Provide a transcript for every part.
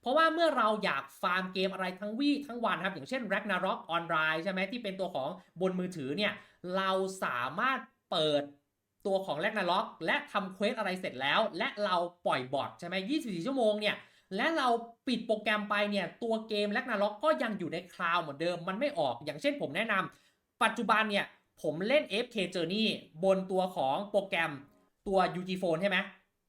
เพราะว่าเมื่อเราอยากฟาร์มเกมอะไรทั้งวี่ทั้งวันครับ อย่างเช่น Ragnarok Online ใช่ไหมที่เป็นตัวของบนมือถือเนี่ย เราสามารถเปิดตัวของ Ragnarok และทำเควสอะไรเสร็จแล้ว และเราปล่อยบอทใช่ไหม24 ชั่วโมงเนี่ยและเราปิดโปรแกรมไปเนี่ย ตัวเกม Ragnarok ก็ยังอยู่ในคลาวด์เหมือนเดิมมันไม่ออกอย่างเช่นผมแนะนำปัจจุบันเนี่ย ผมเล่น FK Journey บนตัวของโปรแกรมตัว UG Phone ใช่ไหม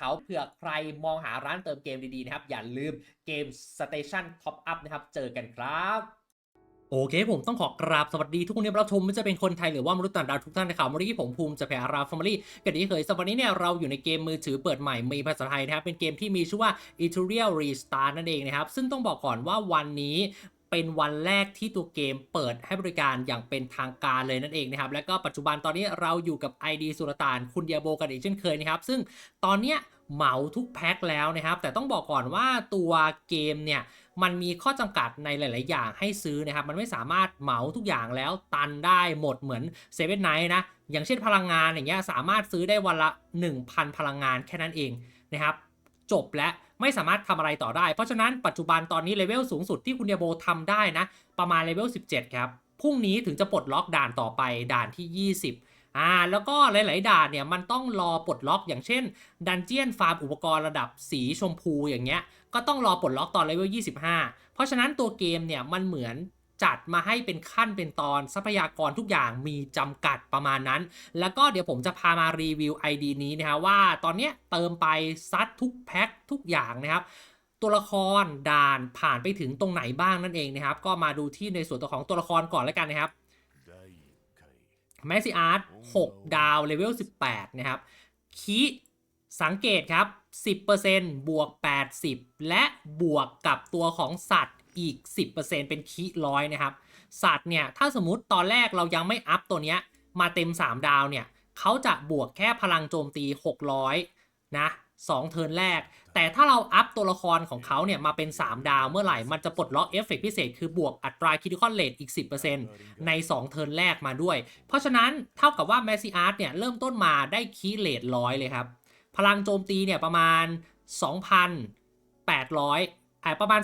เขาเผื่อใครมองหาร้านเติมเกมดีๆนะครับ อย่าลืมเกม Station Top Up นะครับ เจอกันครับโอเคผมต้องขอกราบสวัสดีทุกคนที่รับชมไม่ว่าจะเป็นคนไทยหรือว่ามนุษย์ต่างดาวทุกท่านนะครับวันนี้ผมภูมิจะแผ่อาราฟอร์มารีกันที่เคยสวันนี้เนี่ยเราอยู่ในเกมมือถือเปิดใหม่มีภาษาไทยนะครับเป็นเกมที่มีชื่อว่า Ethereal Restart นั่นเองนะครับซึ่งต้องบอกก่อนว่าวันนี้ เป็นวันแรกที่ตัวเกมเปิดให้บริการอย่างเป็นทางการเลยนั่นเองนะครับ แล้วก็ปัจจุบันตอนนี้เราอยู่กับ ID สุรตานคุณเดียโบกันอีกเช่นเคยนะครับ ซึ่งตอนเนี้ยเหมาทุกแพ็คแล้วนะครับ แต่ต้องบอกก่อนว่าตัวเกมเนี่ยมันมีข้อจำกัดในหลาย ๆ อย่างให้ซื้อนะครับ มันไม่สามารถเหมาทุกอย่างแล้วตันได้หมดเหมือนเซเว่นไนท์นะ อย่างเช่นพลังงานอย่างเงี้ยสามารถซื้อได้วันละ 1,000 พลังงานแค่นั้นเองนะครับ จบและ ไม่สามารถทำอะไรต่อได้ เพราะฉะนั้นปัจจุบันตอนนี้เลเวลสูงสุดที่คุณเดียโบทำได้นะ ประมาณเลเวล17 ครับ พรุ่งนี้ถึงจะปลดล็อกด่านต่อไปด่านที่ 20อ่าแล้วก็หลาย ๆ ด่านเนี่ยมันต้องรอปลดล็อกอย่างเช่น ดันเจียนฟาร์มอุปกรณ์ระดับสีชมพูอย่างเงี้ยก็ต้องรอปลดล็อกตอนเลเวล25 เพราะฉะนั้นตัวเกมเนี่ยมันเหมือน จัดมาให้เป็นขั้นเป็นตอนทรัพยากรทุกอย่างมีจำกัดประมาณนั้น แล้วก็เดี๋ยวผมจะพามารีวิว ID นี้นะครว่าตอนเนี้ยเติมไปซัดทุกแพ็คทุกอย่างนะครับตัวละครด่านผ่านไปถึงตรงไหนบ้างนั่นเองนะครับ ก็มาดูที่ในส่วนตัวของตัวละครก่อนแล้วกันนะครับแมสซิอาร์ต6ดาวเลเวล 18 นะครับ คีสังเกตครับ 10%บวก 80 และบวกกับตัวของสัตว์ อีก 10%เป็นคีร้อยนะครับ สัตว์เนี่ย ถ้าสมมติตอนแรกเรายังไม่อัพตัวเนี้ย มาเต็ม 3 ดาวเนี่ยเขาจะบวกแค่พลังโจมตี 600 นะ2เทิร์นแรก แต่ถ้าเราอัพตัวละครของเขาเนี่ย มาเป็น 3 ดาวเมื่อไหร่ มันจะปลดล็อกเอฟเฟกพิเศษ คือบวกอัตราคิดิคอนเลทอีก 10%ใน 2 เทิร์นแรกมาด้วย เพราะฉะนั้นเท่ากับว่าแมสซิอาร์ตเนี่ย เริ่มต้นมาได้คีเลทร้อยเลยครับ พลังโจมตีเนี่ยประมาณ 2,800 ประมาณ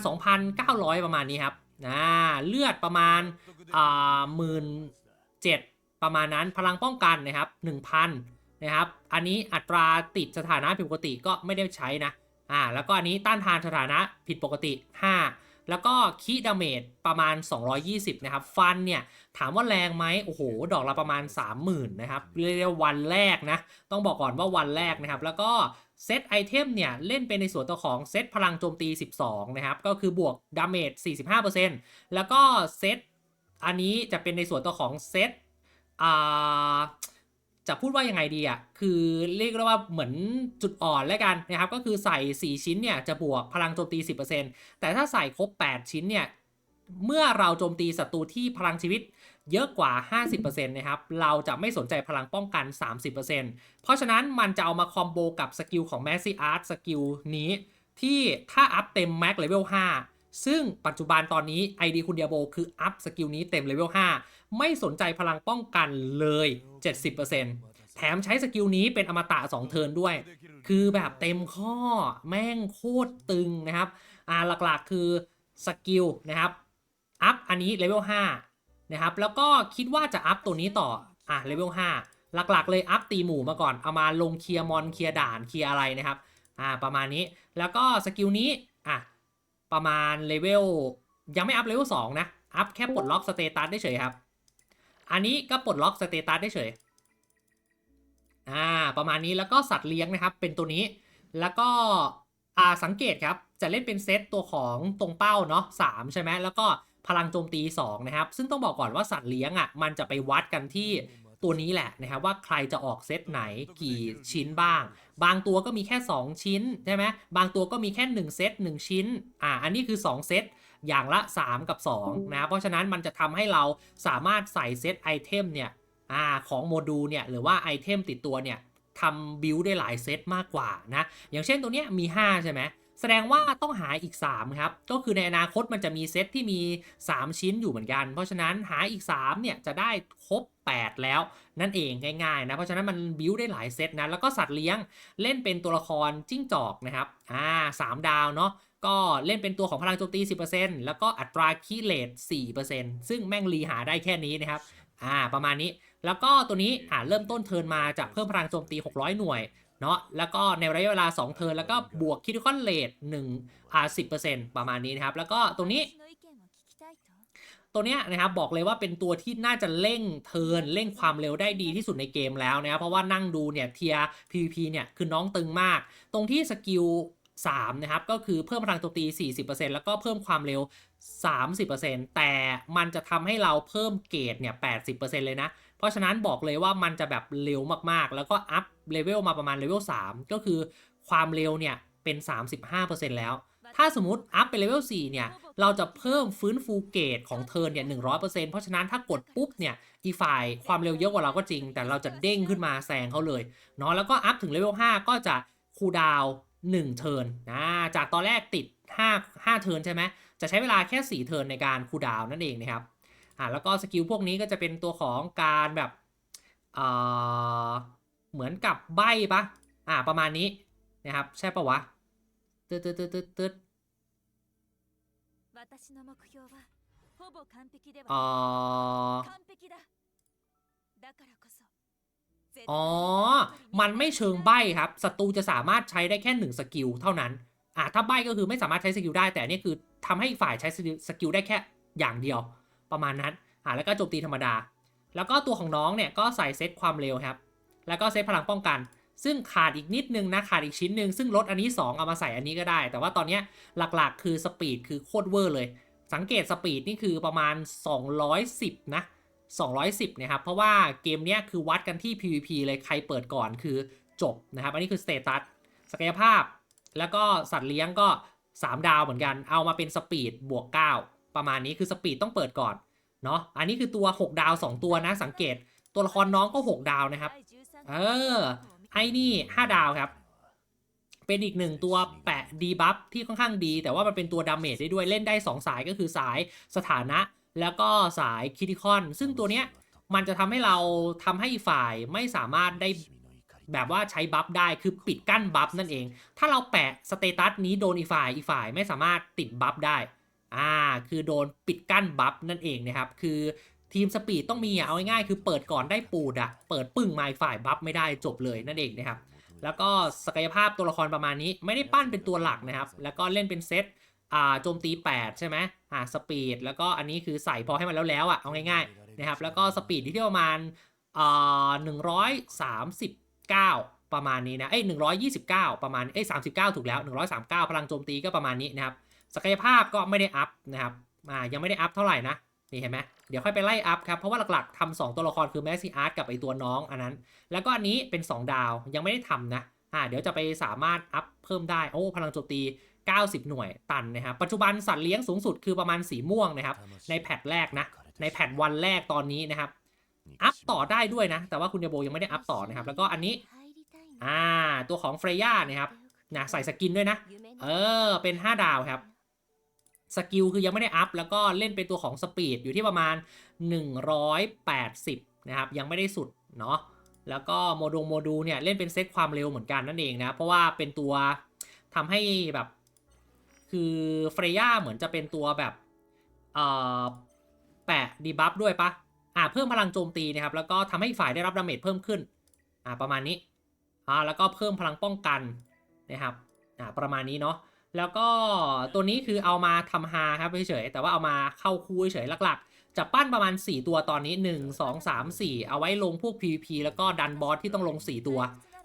2,900 ประมาณนี้ครับอ่าเลือดประมาณอ่าหมื่นเจ็ดประมาณนั้นพลังป้องกันนะครับ 1,000 นะครับ อันนี้อัตราติดสถานะผิดปกติก็ไม่ได้ใช้นะอ่าแล้วก็อันนี้ต้านทานสถานะผิดปกติ 5 แล้วก็คีดาเมจประมาณ 220 นะครับ ฟันเนี่ย ถามว่าแรงไหมโอ้โห ดอกละประมาณ 30,000 นะครับเรียกวันแรกนะ ต้องบอกก่อนว่าวันแรกนะครับ แล้วก็ เซตไอเทมเนี่ย เล่นเป็นในส่วนตัวของเซตพลังโจมตี 12 นะครับ ก็คือบวกดาเมจ 45%แล้วก็เซตอันนี้จะเป็นในส่วนตัวของเซตอ่าจะพูดว่ายังไงดีอะ คือเรียกว่าเหมือนจุดอ่อนแล้วกันนะครับ ก็คือใส่ 4 ชิ้นเนี่ยจะบวกพลังโจมตี 10%แต่ถ้าใส่ครบ 8 ชิ้นเนี่ย เมื่อเราโจมตีศัตรูที่พลังชีวิต เยอะกว่า 50%นะครับ เราจะไม่สนใจพลังป้องกัน 30%เพราะฉะนั้นมันจะเอามาคอมโบกับสกิลของ m a s s i Art สกิลนี้ ที่ถ้าอัพเต็ม Max Level 5 ซึ่งปัจจุบันตอนนี้ ID คุณเดียโบคืออัพสกิลนี้เต็ม Level 5 ไม่สนใจพลังป้องกันเลย 70%แถมใช้สกิลนี้เป็นอมตะ2เทิร์นด้วย คือแบบเต็มข้อแม่งโคตรตึงนะครับ อ่าหลักๆคือสกิลนะครับอัพอันนี้เลเวล5 นะครับ แล้วก็คิดว่าจะอัพตัวนี้ต่อ อะเลเวล5หลักๆ เลยอัพตีหมู่มาก่อน เอามาลงเคลียร์มอนเคลียร์ด่านเคลียร์อะไรนะครับ อ่าประมาณนี้ แล้วก็สกิลนี้ อะประมาณเลเวลยังไม่อัพเลเวล2นะ อัพแค่ปลดล็อกสเตตัสได้เฉยครับ อันนี้ก็ปลดล็อกสเตตัสได้เฉย อ่าประมาณนี้แล้วก็สัตว์เลี้ยงนะครับ เป็นตัวนี้ แล้วก็อ่าสังเกตครับ จะเล่นเป็นเซตตัวของตรงเป้าเนาะสามใช่ไหมแล้วก็ พลังโจมตี 2 นะครับ ซึ่งต้องบอกก่อนว่าสัตว์เลี้ยงอะมันจะไปวัดกันที่ตัวนี้แหละนะครับว่าใครจะออกเซตไหนกี่ชิ้นบ้าง บางตัวก็มีแค่ 2 ชิ้นใช่ไหมบางตัวก็มีแค่ 1 เซต1 ชิ้นอ่าอันนี้คือ 2 เซตอย่างละ 3 กับ 2 นะ เพราะฉะนั้นมันจะทำให้เราสามารถใส่เซตไอเทมเนี่ยอ่าของโมดูลเนี่ยหรือว่าไอเทมติดตัวเนี่ยทำบิลได้หลายเซตมากกว่านะ อย่างเช่นตัวเนี้ยมี 5 ใช่ไหม แสดงว่าต้องหาอีก 3 ครับ ก็คือในอนาคตมันจะมีเซตที่มี 3 ชิ้นอยู่เหมือนกัน เพราะฉะนั้นหาอีก 3 เนี่ย จะได้ครบ 8 แล้ว นั่นเองง่ายๆนะ เพราะฉะนั้นมันบิวได้หลายเซตนะ แล้วก็สัตว์เลี้ยงเล่นเป็นตัวละครจิ้งจอกนะครับอ่าสามดาวเนาะก็เล่นเป็นตัวของพลังโจมตี 10%แล้วก็อัตราคีเลต4%ซึ่งแม่งรีหาได้แค่นี้นะครับอ่าประมาณนี้แล้วก็ตัวนี้อ่าเริ่มต้นเทิร์นมาจะเพิ่มพลังโจมตี 600 หน่วย เนาะแล้วก็ในระยะเวลา 2 เทิร์นแล้วก็บวกคิดคอนเลท1อ่า10%ประมาณนี้นะครับ แล้วก็ตรงนี้ ตัวเนี้ยนะครับบอกเลยว่าเป็นตัวที่น่าจะเร่งเทิร์นเร่งความเร็วได้ดีที่สุดในเกมแล้วนะครับเพราะว่านั่งดูเนี่ยเทีย PVP เนี่ยคือน้องตึงมาก ตรงที่สกิล3นะครับก็คือเพิ่มพลังโจมตี 40%แล้วก็เพิ่มความเร็ว 30%แต่มันจะทำให้เราเพิ่มเกรดเนี่ย 80%เลยนะ เพราะฉะนั้นบอกเลยว่ามันจะแบบเร็วมากๆ แล้วก็อัพเลเวลมาประมาณเลเวล3ก็คือความเร็วเนี่ยเป็น 35%แล้ว ถ้าสมมติอัพไปเลเวล4เนี่ย เราจะเพิ่มฟื้นฟูเกรดของเทิร์นเนี่ย100%เพราะฉะนั้นถ้ากดปุ๊บเนี่ยอีฝ่ายความเร็วเยอะกว่าเราก็จริง แต่เราจะเด้งขึ้นมาแซงเขาเลยเนาะแล้วก็อัพถึงเลเวล5ก็จะคูลดาวน1เทิร์นนะจากตอนแรกติด 5 5เทิร์นใช่ไหมจะใช้เวลาแค่ 4 เทิร์นในการคูลดาวน์นั่นเองนะครับ อ่าแล้วก็สกิลพวกนี้ก็จะเป็นตัวของการแบบเหมือนกับใบปะอ่าประมาณนี้นะครับใช่ปะวะตืดตืดตืดตืดอออ๋อ มันไม่เชิงใบครับ ศัตรูจะสามารถใช้ได้แค่หนึ่งสกิลเท่านั้น อะถ้าใบก็คือไม่สามารถใช้สกิลได้ แต่นี่คือทำให้ฝ่ายใช้สกิลได้แค่อย่างเดียว ประมาณนั้นอะแล้วก็โจมตีธรรมดา แล้วก็ตัวของน้องเนี่ยก็ใส่เซตความเร็วครับ แล้วก็เซตพลังป้องกัน ซึ่งขาดอีกนิดนึงนะขาดอีกชิ้นหนึ่งซึ่งลดอันนี้ 2 เอามาใส่อันนี้ก็ได้ แต่ว่าตอนนี้หลักๆ คือสปีดคือโคตรเวอร์เลย สังเกตสปีดนี่คือประมาณ 210 นะ 210นะครับเพราะว่าเกมเนี้ยคือวัดกันที่ PVP เลยใครเปิดก่อนคือจบนะครับ อันนี้คือสเตตัสศักยภาพ แล้วก็สัตว์เลี้ยงก็ 3 ดาวเหมือนกัน เอามาเป็นสปีดบวก 9 ประมาณนี้คือสปีดต้องเปิดก่อนเนาะอันนี้คือตัว 6 ดาว 2 ตัวนะสังเกต ตัวละครน้องก็ 6 ดาวนะครับ เออไอ้นี่ 5 ดาวครับ เป็นอีกหนึ่งตัวแปะดีบัฟที่ค่อนข้างดี แต่ว่ามันเป็นตัวดาเมจได้ด้วยเล่นได้ 2 สายก็คือสายสถานะ แล้วก็สายคิติคอน ซึ่งตัวเนี้ยมันจะทำให้เราทำให้ฝ่ายไม่สามารถได้แบบว่าใช้บัฟได้คือปิดกั้นบัฟนั่นเอง ถ้าเราแปะสเตตัสนี้โดนอีฝ่ายอีฝ่ายไม่สามารถติดบัฟได้ อ่า คือโดนปิดกั้นบัฟนั่นเองนะครับ คือทีมสปีดต้องมีอะเอาง่ายๆคือเปิดก่อนได้ปูดอะเปิดปึ้งไมาอีกฝ่ายบัฟไม่ได้จบเลยนั่นเองนะครับ แล้วก็ศักยภาพตัวละครประมาณนี้ไม่ได้ปั้นเป็นตัวหลักนะครับ แล้วก็เล่นเป็นเซตอ่าโจมตี 8 ใช่ไหมอ่าสปีดแล้วก็อันนี้คือใส่พอให้มันแล้วแล้วๆอะเอาง่ายๆนะครับ แล้วก็สปีดที่ประมาณอ่า139ประประมาณนี้นะ เอ้ยหนึ่งร้อยยี่สิบเก้าประมาณ เอ้ยสามสิบเก้าถูกแล้วหนึ่งร้อยสามเก้าพลังโจมตีก็ประมาณนี้นะครับ ศักยภาพก็ไม่ได้อัพนะครับอ่ายังไม่ได้อัพเท่าไหร่นะนี่เห็นไหมเดี๋ยวค่อยไปไล่อัพครับเพราะว่าหลักๆทำสองตัวละครคือแมสซี่อาร์ตกับไอตัวน้องอันนั้น แล้วก็อันนี้เป็น 2 ดาวยังไม่ได้ทำนะอ่าเดี๋ยวจะไปสามารถอัพเพิ่มได้โอ้พลังโจมตี 90 หน่วยตันนะครับปัจจุบันสัตว์เลี้ยงสูงสุดคือประมาณสีม่วงนะครับในแพทแรกนะในแพทวันแรกตอนนี้นะครับอัพต่อได้ด้วยนะ แต่ว่าคุณยาโบยังไม่ได้อัพต่อนะครับ แล้วก็อันนี้อ่าตัวของเฟรย่านะครับนะใส่สกินด้วยนะ เออเป็น 5 ดาวครับ สกิลคือยังไม่ได้อัพแล้วก็เล่นเป็นตัวของสปีดอยู่ที่ประมาณ 180 นะครับ ยังไม่ได้สุดเนาะแล้วก็โมดูลโมดูลเนี่ยเล่นเป็นเซตความเร็วเหมือนกันนั่นเองนะ เพราะว่าเป็นตัวทำให้แบบคือเฟรย่าเหมือนจะเป็นตัวแบบเอ่อแปะดีบัฟด้วยปะอ่าเพิ่มพลังโจมตีนะครับ แล้วก็ทำให้ฝ่ายได้รับดาเมจเพิ่มขึ้นอ่าประมาณนี้อ่าแล้วก็เพิ่มพลังป้องกันนะครับอ่าประมาณนี้เนาะ แล้วก็ตัวนี้คือเอามาทำฮาครับเฉยๆแต่ว่าเอามาเข้าคู่เฉยๆหลักๆ จะปั้นประมาณ 4 ตัวตอนนี้ 1 2 3 4 เอาไว้ลงพวก PVP แล้วก็ดันบอสที่ต้องลง 4 ตัว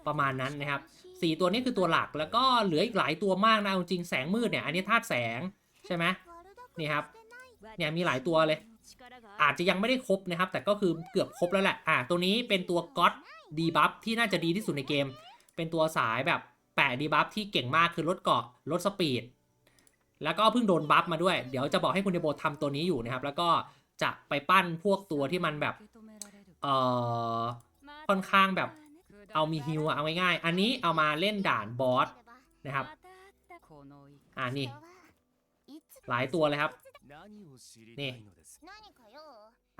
ประมาณนั้นนะครับ4ตัวนี้คือตัวหลักแล้วก็เหลืออีกหลายตัวมากนะจริงแสงมืดเนี่ยอันนี้ธาตุแสงใช่ไหมนี่ครับเนี่ยมีหลายตัวเลย อาจจะยังไม่ได้ครบนะครับ แต่ก็คือเกือบครบแล้วแหละอ่าตัวนี้เป็นตัวก็ d ดีบัฟที่น่าจะดีที่สุดในเกม เป็นตัวสายแบบ แปะดีบัฟที่เก่งมากคือลดเกาะลดสปีด แล้วก็เพิ่งโดนบัฟมาด้วย เดี๋ยวจะบอกให้คุณเดโบทำตัวนี้อยู่นะครับ แล้วก็จะไปปั้นพวกตัวที่มันแบบเอ่อค่อนข้างแบบเอามีฮิวเอาง่ายๆ อันนี้เอามาเล่นด่านบอสนะครับ อ่านี่ หลายตัวเลยครับ นี่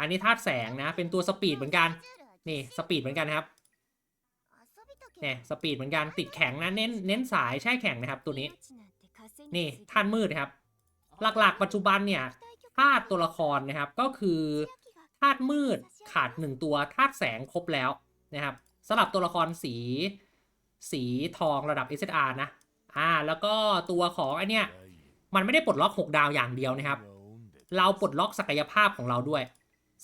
อันนี้ธาตุแสงนะ เป็นตัวสปีดเหมือนกัน นี่สปีดเหมือนกันนะครับ เนี่ยสปีดเหมือนกันติดแข็งนะเน้นเน้นสายใช่แข็งนะครับตัวนี้ นี่ท่านมืดนะครับ หลักๆ ปัจจุบันเนี่ยธาตุตัวละครนะครับก็คือธาตุมืดขาดหนึ่งตัวธาตุแสงครบแล้วนะครับสำหรับตัวละครสี สีทองระดับ SSR นะอ่าแล้วก็ตัวของไอเนี้ยมันไม่ได้ปลดล็อก6ดาวอย่างเดียวนะครับ เราปลดล็อกศักยภาพของเราด้วย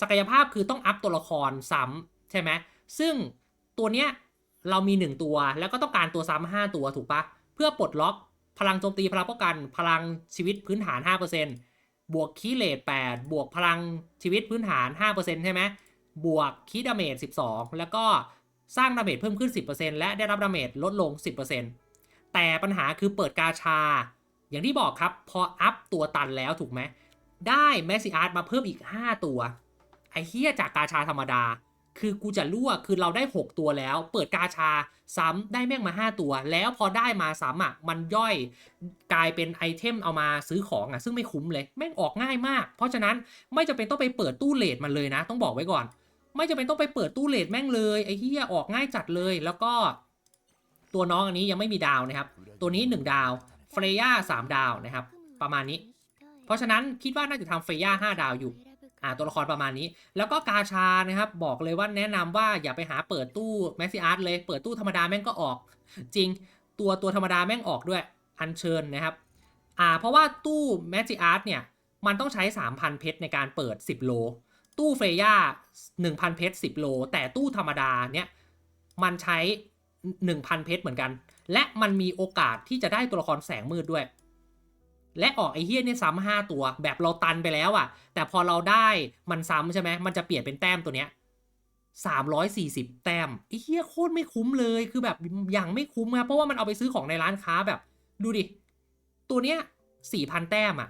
ศักยภาพคือต้องอัพตัวละครซ้ำใช่ไหมซึ่งตัวเนี้ย เรามี 1 ตัว แล้วก็ต้องการตัวซ้ำ5ตัวถูกปะเพื่อปลดล็อกพลังโจมตีพลังป้องกัน พลังชีวิตพื้นฐาน 5%บวกคีเลต8บวกพลังชีวิตพื้นฐาน 5%ใช่ไหมบวกคีดาเมจ12 แล้วก็สร้างดาเมจเพิ่มขึ้น 10%และได้รับดาเมจลดลง 10%แต่ปัญหาคือเปิดกาชา อย่างที่บอกครับ พออัพตัวตันแล้วถูกไหม ได้แมสซิอาร์ตมาเพิ่มอีก 5 ตัว ไอ้เฮียจากกาชาธรรมดา คือกูจะรั่วคือเราได้ 6 ตัวแล้ว เปิดกาชาซ้ำได้แม่งมา 5 ตัว แล้วพอได้มาซ้ำอะมันย่อยกลายเป็นไอเทมเอามาซื้อของอะซึ่งไม่คุ้มเลยแม่งออกง่ายมาก เพราะฉะนั้นไม่จำเป็นต้องไปเปิดตู้เลทมันเลยนะ ต้องบอกไว้ก่อน ไม่จำเป็นต้องไปเปิดตู้เลทแม่งเลยไอ้เฮียออกง่ายจัดเลยแล้วก็ ตัวน้องอันนี้ยังไม่มีดาวนะครับ ตัวนี้ 1 ดาวเฟรย่า3ดาวนะครับ ประมาณนี้ เพราะฉะนั้นคิดว่าน่าจะทำเฟรย่า5ดาวอยู่ อ่าตัวละครประมาณนี้ แล้วก็กาชานะครับบอกเลยว่าแนะนำว่าอย่าไปหาเปิดตู้แมสซี่อาร์ตเลย เปิดตู้ธรรมดาแม่งก็ออก จริง ตัวตัวธรรมดาแม่งออกด้วยอัญเชิญนะครับอ่าเพราะว่าตู้แมสซี่อาร์ตเนี่ยมันต้องใช้ 3,000 เพชรในการเปิด 10 โล ตู้เฟย่า1,000 เพชร 10 โล แต่ตู้ธรรมดาเนี่ยมันใช้ 1,000 เพชรเหมือนกัน และมันมีโอกาสที่จะได้ตัวละครแสงมืดด้วย และออกไอเฮียเนี่ยซ้ำห้าตัว แบบเราตันไปแล้วอะ่ะ แต่พอเราได้มันซ้ำใช่ไหมมันจะเปลี่ยนเป็นแต้มตัวเนี้ยสามร้อยสี่สิบแต้มไอเฮียโคตรไม่คุ้มเลยคือแบบอย่างไม่คุ้มอะเพราะว่ามันเอาไปซื้อของในร้านค้าแบบ ดูดิ ตัวเนี้ยสี่พันแต้มอะ่ะ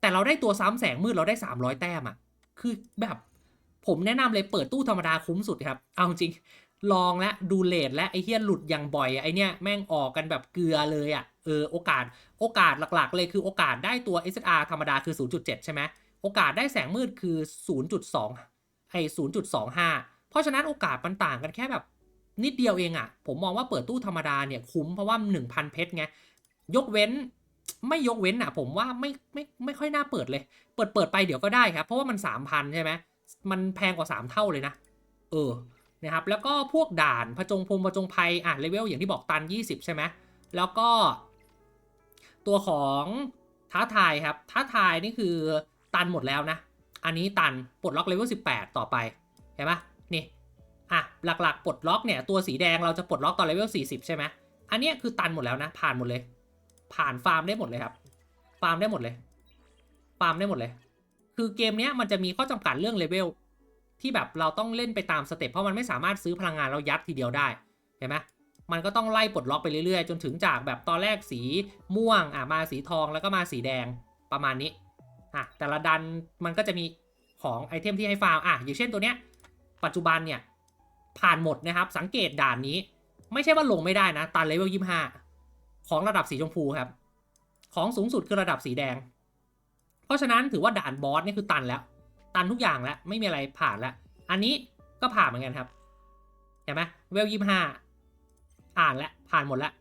แต่เราได้ตัวซ้ำแสงมืดเราได้สามร้อยแต้มอะ่ะ คือแบบผมแนะนำเลยเปิดตู้ธรรมดาคุ้มสุดครับ เอาจริง ลองและดูเลทและไอเฮียหลุดอย่างบ่อยไอเนี้ยแม่งออกกันแบบเกลือเลยอะ่ะ เออโอกาสโอกาสหลักๆ เลยคือโอกาสได้ตัว SSR ธรรมดาคือ 0.7 ใช่ไหมโอกาสได้แสงมืดคือ 0.2ไอ้0.25 เพราะฉะนั้นโอกาสมันต่างกันแค่แบบนิดเดียวเองอะ่ะ ผมมองว่าเปิดตู้ธรรมดาเนี่ยคุ้มเพราะว่า 1,000 เพชรไง ยกเว้นไม่ยกเว้นอะ ผมว่าไม่ไม่ไม่ค่อยน่าเปิดเลย เปิดเปิดไปเดี๋ยวก็ได้ครับ เพราะว่ามัน 3,000 ใช่ไหมมันแพงกว่า 3 เท่าเลยนะ เออนะครับแล้วก็พวกด่านผจญพงผจญภัยอะเลเวลอย่างที่บอกตัน 20 ใช่ไหมแล้วก็ ตัวของท้าทายครับ ท้าทายนี่คือตันหมดแล้วนะ อันนี้ตันปลดล็อกเลเวล18 ต่อไป เห็นปะนี่ อะ หลักๆ ปลดล็อกเนี่ย ตัวสีแดงเราจะปลดล็อกตอนเลเวล40 ใช่ไหมอันนี้คือตันหมดแล้วนะ ผ่านหมดเลย ผ่านฟาร์มได้หมดเลยครับ ฟาร์มได้หมดเลย ฟาร์มได้หมดเลย คือเกมเนี้ยมันจะมีข้อจำกัดเรื่องเลเวลที่แบบเราต้องเล่นไปตามสเต็ปเพราะมันไม่สามารถซื้อพลังงานเรายัดทีเดียวได้ เห็นไหม มันก็ต้องไล่ปลดล็อกไปเรื่อยๆ จนถึงจากแบบตอนแรกสีม่วงอะมาสีทองแล้วก็มาสีแดงประมาณนี้อะแต่ละดันมันก็จะมีของไอเทมที่ให้ฟาร์มอะอย่างเช่นตัวเนี้ยปัจจุบันเนี่ยผ่านหมดนะครับสังเกตด่านนี้ ไม่ใช่ว่าลงไม่ได้นะตันเลเวลยี่ห้าของระดับสีชมพูครับ ของสูงสุดคือระดับสีแดง เพราะฉะนั้นถือว่าด่านบอสนี่คือตันแล้ว ตันทุกอย่างแล้วไม่มีอะไรผ่านแล้ว อันนี้ก็ผ่านเหมือนกันครับเห็นไหมเวลยี่ห้า ผ่านแล้วผ่านหมดแล้ว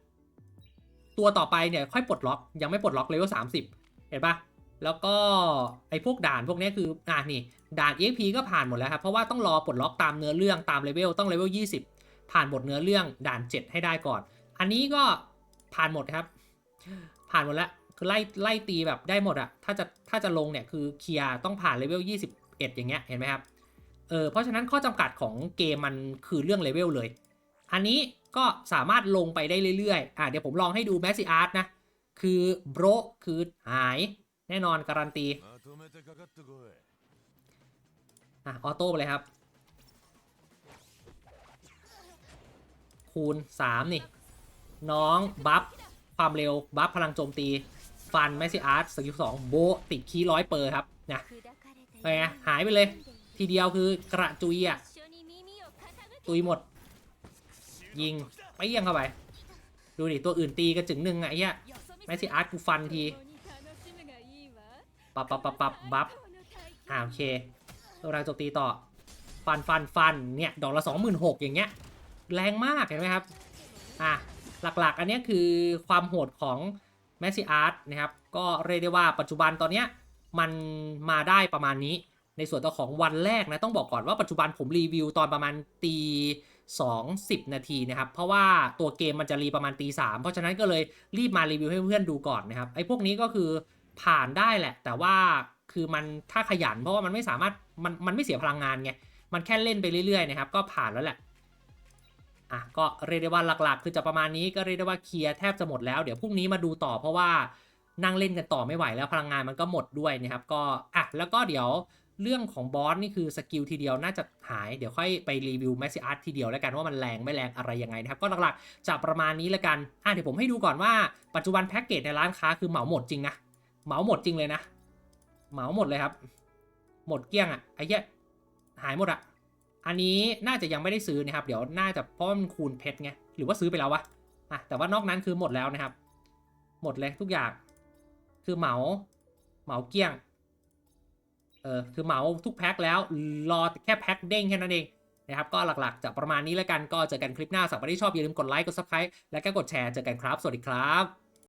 ตัวต่อไปเนี่ยค่อยปลดล็อกยังไม่ปลดล็อกเลเวลสามสิบเห็นปะแล้วก็ไอ้พวกด่านพวกนี้คืออ่านี่ด่าน EXP ก็ผ่านหมดแล้วครับ เพราะว่าต้องรอปลดล็อกตามเนื้อเรื่องตามเลเวลต้องเลเวล20 ผ่านบทเนื้อเรื่องด่าน 7 ให้ได้ก่อน อันนี้ก็ผ่านหมดครับ ผ่านหมดแล้วคือไล่ไล่ตีแบบได้หมดอะถ้าจะถ้าจะลงเนี่ยคือเคลียร์ต้องผ่านเลเวล21 อย่างเงี้ยเห็นไหมครับเออเพราะฉะนั้นข้อจำกัดของเกมมันคือเรื่องเลเวลเลย อันนี้ ก็สามารถลงไปได้เรื่อยๆ อะเดี๋ยวผมลองให้ดูแมสซี่อาร์ตนะ คือโบรคือหายแน่นอนการันตี อะออโต้ไปเลยครับ คูณ 3 นี่ น้อง บัฟ ความเร็ว บัฟ พลังโจมตี ฟันแมสซี่อาร์ตสกิลสองโบติดคีร้อยเปอร์ครับนะไปหายไปเลย ทีเดียวคือกระจุยอะ ตุยหมด ยิงไปยังเข้าไป ดูดิตัวอื่นตีกระจึงหนึ่งไอ้เหี้ยแมสซิอาร์ตกูฟันทีปับปับปับปับบัฟอ่าโอเคตัวรงโจมตีต่อ ฟันฟันฟันเนี่ยดอกละ26,000อย่างเงี้ยแรงมากเห็นไหมครับอะหลักๆ อันนี้คือความโหดของ m a s s i Art นะครับ ก็เรียกได้ว่าปัจจุบันตอนเนี้ยมันมาได้ประมาณนี้ ในส่วนตัวของวันแรกนะ ต้องบอกก่อนว่าปัจจุบันผมรีวิวตอนประมาณตี 20 นาทีนะครับ เพราะว่าตัวเกมมันจะรีประมาณตี3เพราะฉะนั้นก็เลยรีบมารีวิวให้เพื่อนดูก่อนนะครับไอ้พวกนี้ก็คือผ่านได้แหละ แต่ว่าคือมันถ้าขยันเพราะว่ามันไม่สามารถมันมันไม่เสียพลังงานไงมันแค่เล่นไปเรื่อยๆนะครับก็ผ่านแล้วแหละอะก็เรียกได้ว่าหลักๆ คือจะประมาณนี้ก็เรียกได้ว่าเคลียร์แทบจะหมดแล้วเดี๋ยวพรุ่งนี้มาดูต่อเพราะว่านั่งเล่นกันต่อไม่ไหวแล้วพลังงานมันก็หมดด้วยนะครับก็อะแล้วก็เดี๋ยว เรื่องของบอสนี่คือสกิลทีเดียวน่าจะหาย เดี๋ยวค่อยไปรีวิวแมสซิอาร์ตทีเดียวแล้วกันว่ามันแรงไม่แรงอะไรยังไงนะครับ ก็หลักๆจะประมาณนี้แล้วกันอะเดี๋ยวผมให้ดูก่อนว่าปัจจุบันแพ็กเกจในร้านค้าคือเหมาหมดจริงนะ เหมาหมดจริงเลยนะ เหมาหมดเลยครับ หมดเกลี้ยงอะไอ้เหี้ยหายหมดอะ อันนี้น่าจะยังไม่ได้ซื้อนะครับ เดี๋ยวน่าจะเพราะมันคูณเพชรไง หรือว่าซื้อไปแล้ววะ อะแต่ว่านอกนั้นคือหมดแล้วนะครับ หมดเลยทุกอย่าง คือเหมา เหมาเกลี้ยง เออคือเหมาทุกแพ็คแล้วรอแค่แพ็คเด้งแค่นั้นเองนะครับก็หลักๆจะประมาณนี้แล้วกันก็เจอกันคลิปหน้าสำหรับใครที่ชอบอย่าลืมกดไลค์กดซับสไครต์และก็กดแชร์เจอกันครับ สวัสดีครับ